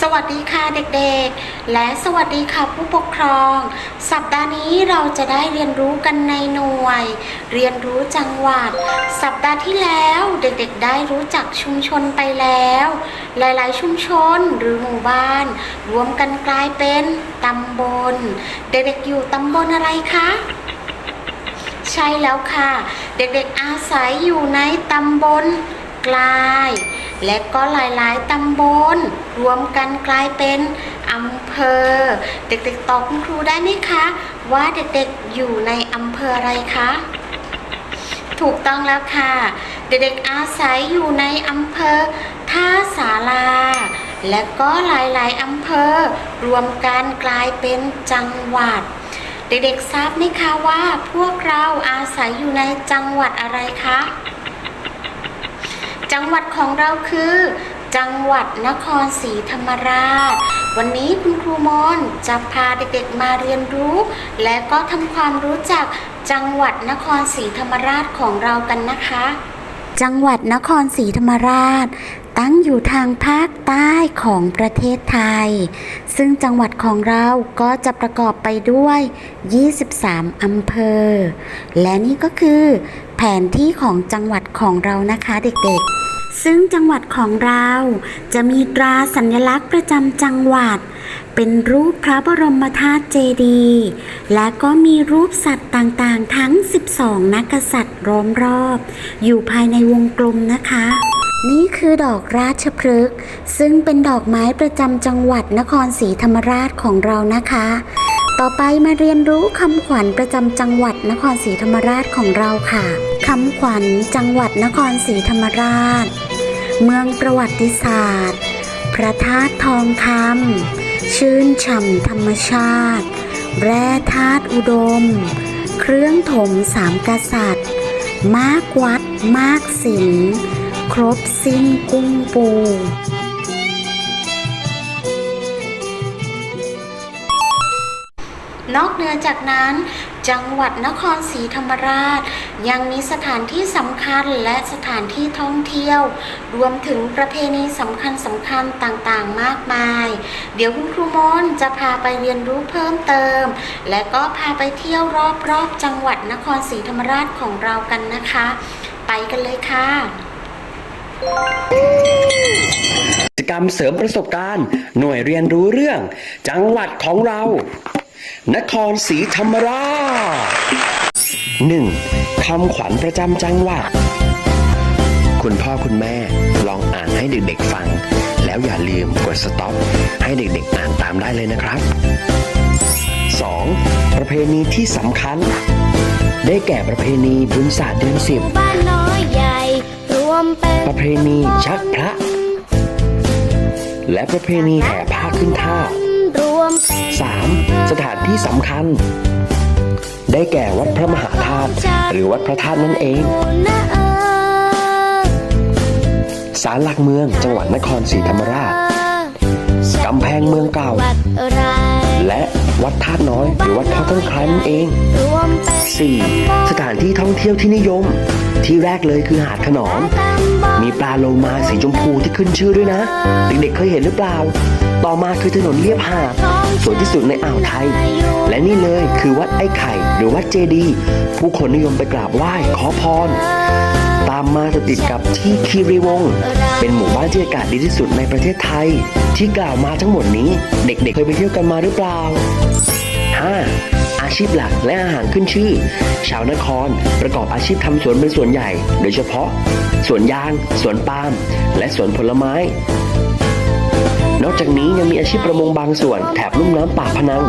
สวัสดีค่ะเด็กๆ และสวัสดีค่ะผู้ปกครอง สัปดาห์นี้เราจะได้เรียนรู้กันในหน่วย เรียนรู้จังหวัด สัปดาห์ที่แล้วเด็กๆ ได้รู้จักชุมชนไปแล้ว หลายๆ ชุมชนหรือหมู่บ้าน รวมกันกลายเป็นตำบล เด็กๆ อยู่ตำบลอะไรคะใช่แล้วค่ะ เด็กๆอาศัยอยู่ในตำบลกลาย และก็หลายๆตำบลรวมกันกลายเป็นอำเภอ เด็กๆตอบคุณครูได้ไหมคะ ว่าเด็กๆอยู่ในอำเภออะไรคะถูกต้องแล้วค่ะ เด็กๆอาศัยอยู่ในอำเภอท่าสาราและก็หลายๆอำเภอ รวมกันกลายเป็นจังหวัด เด็กๆทราบไหมคะว่าพวกเราอาศัยอยู่ในจังหวัดอะไรคะ จังหวัด ของเราคือ จังหวัดนครศรีธรรมราช วันนี้คุณครูมอนจะพาเด็กๆมาเรียนรู้ และก็ทำความรู้จักจังหวัดนครศรีธรรมราชของเรากันนะคะ จังหวัดนครศรีธรรมราช ตั้งอยู่ทางภาคใต้ของประเทศไทย ซึ่งจังหวัดของเราก็จะประกอบไปด้วย 23 อำเภอ และนี่ก็คือแผนที่ของจังหวัดของเรานะคะเด็กๆ ซึ่งจังหวัดของเราจะมีตราสัญลักษณ์ประจำจังหวัด เป็นรูปพระบรมธาตุเจดีย์และก็มีรูปสัตว์ต่างๆ ทั้ง 12 นักษัตริย์ล้อมรอบ อยู่ภายในวงกลมนะคะ นี่คือดอกราชพฤกษ์ซึ่งเป็นดอกไม้ประจำจังหวัดนครศรีธรรมราชของเรานะคะ ต่อไปมาเรียนรู้คำขวัญประจำจังหวัดนครศรีธรรมราชของเราค่ะ คำขวัญจังหวัดนครศรีธรรมราช เมืองประวัติศาสตร์ พระธาตุทองคำชื่นฉ่ำธรรมชาติ แร่ธาตุอุดม เครื่องถมสามกษัตริย์ มากวัดมากศิลครบสิ้นกุ้งปูนอกเหนือจากนั้น จังหวัดนครศรีธรรมราช ยังมีสถานที่สำคัญและสถานที่ท่องเที่ยว รวมถึงประเพณีสำคัญสำคัญต่างๆ มากมาย เดี๋ยวคุณครูมนจะพาไปเรียนรู้เพิ่มเติม และก็พาไปเที่ยวรอบๆ จังหวัดนครศรีธรรมราชของเรากันนะคะ ไปกันเลยค่ะกิจกรรมเสริมประสบการณ์ หน่วยเรียนรู้เรื่อง จังหวัดของเรา นครศรีธรรมราช 1. คำขวัญประจำจังหวัด คุณพ่อคุณแม่ลองอ่านให้เด็กๆฟัง แล้วอย่าลืมกดสต็อปให้เด็กๆอ่านตามได้เลยนะครับ 2. ประเพณีที่สำคัญ ได้แก่ประเพณีบุญศาสตร์เดือนสิบบ้านน้อยใหญ่รวมเป็นประเพณีชักพระ และประเพณีแห่ผ้าขึ้นท่า ที่สำคัญ ได้แก่วัดพระมหาธาตุหรือวัดพระธาตุนั่นเองศาลหลักเมืองจังหวัดนครศรีธรรมราชกำแพงเมืองเก่า วัดธาตุน้อย หรือวัดพ่อต้นคลายนั่นเอง 4. สถานที่ท่องเที่ยวที่นิยม ที่แรกเลยคือหาดขนอม มีปลาโลมาสีชมพูที่ขึ้นชื่อด้วยนะ เด็กๆเคยเห็นหรือเปล่า ต่อมาคือถนนเลียบหาดสวยที่สุดในอ่าวไทย และนี่เลยคือวัดไอ้ไข่ หรือวัดเจดี ผู้คนนิยมไปกราบไหว้ขอพร ตามมาจะติดกับที่คีรีวงศ์เป็นหมู่บ้านที่อากาศดีที่สุดในประเทศไทย ที่กล่าวมาทั้งหมดนี้เด็กๆ เคยไปเที่ยวกันมาหรือเปล่า 5. อาชีพหลักและอาหารขึ้นชื่อ ชาวนครประกอบอาชีพทำสวนเป็นส่วนใหญ่ โดยเฉพาะสวนยาง สวนปาล์มและสวนผลไม้ นอกจากนี้ยังมีอาชีพประมงบางส่วนแถบลุ่มน้ำปากพนัง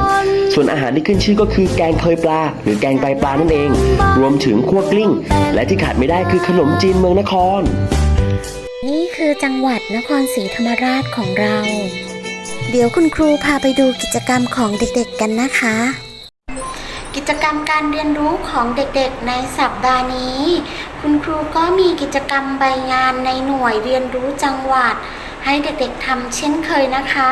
ส่วนอาหารที่ขึ้นชื่อก็คือแกงเคยปลา หรือแกงไตปลานั่นเอง รวมถึงคั่วกลิ้ง และที่ขาดไม่ได้คือขนมจีนเมืองนคร นี่คือจังหวัดนครศรีธรรมราชของเรา เดี๋ยวคุณครูพาไปดูกิจกรรมของเด็กๆกันนะคะ กิจกรรมการเรียนรู้ของเด็กๆในสัปดาห์นี้ คุณครูก็มีกิจกรรมใบงานในหน่วยเรียนรู้จังหวัด ให้เด็กๆทำเช่นเคยนะคะ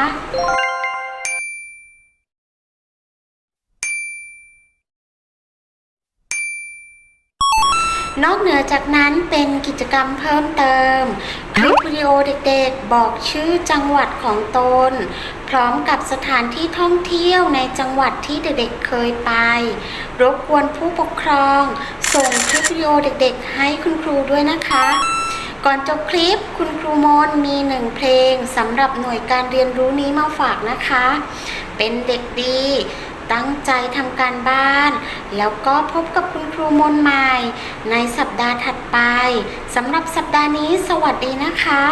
นนอกเหนือจากนั้นเป็นกิจกรรมเพิ่มเติมคลิปวิดีโอเด็กๆ บอกชื่อจังหวัดของตน พร้อมกับสถานที่ท่องเที่ยวในจังหวัดที่เด็กๆเคยไป รบกวนผู้ปกครอง ส่งคลิปวิดีโอเด็กๆ ให้คุณครูด้วยนะคะ ก่อนจบคลิปคุณครูมนมีหนึ่งเพลงสำหรับหน่วยการเรียนรู้นี้มาฝากนะคะ เป็นเด็กดี ตั้งใจทำการบ้าน แล้วก็พบกับคุณครูมนใหม่ ในสัปดาห์ถัดไปสำหรับสัปดาห์นี้สวัสดีนะคะ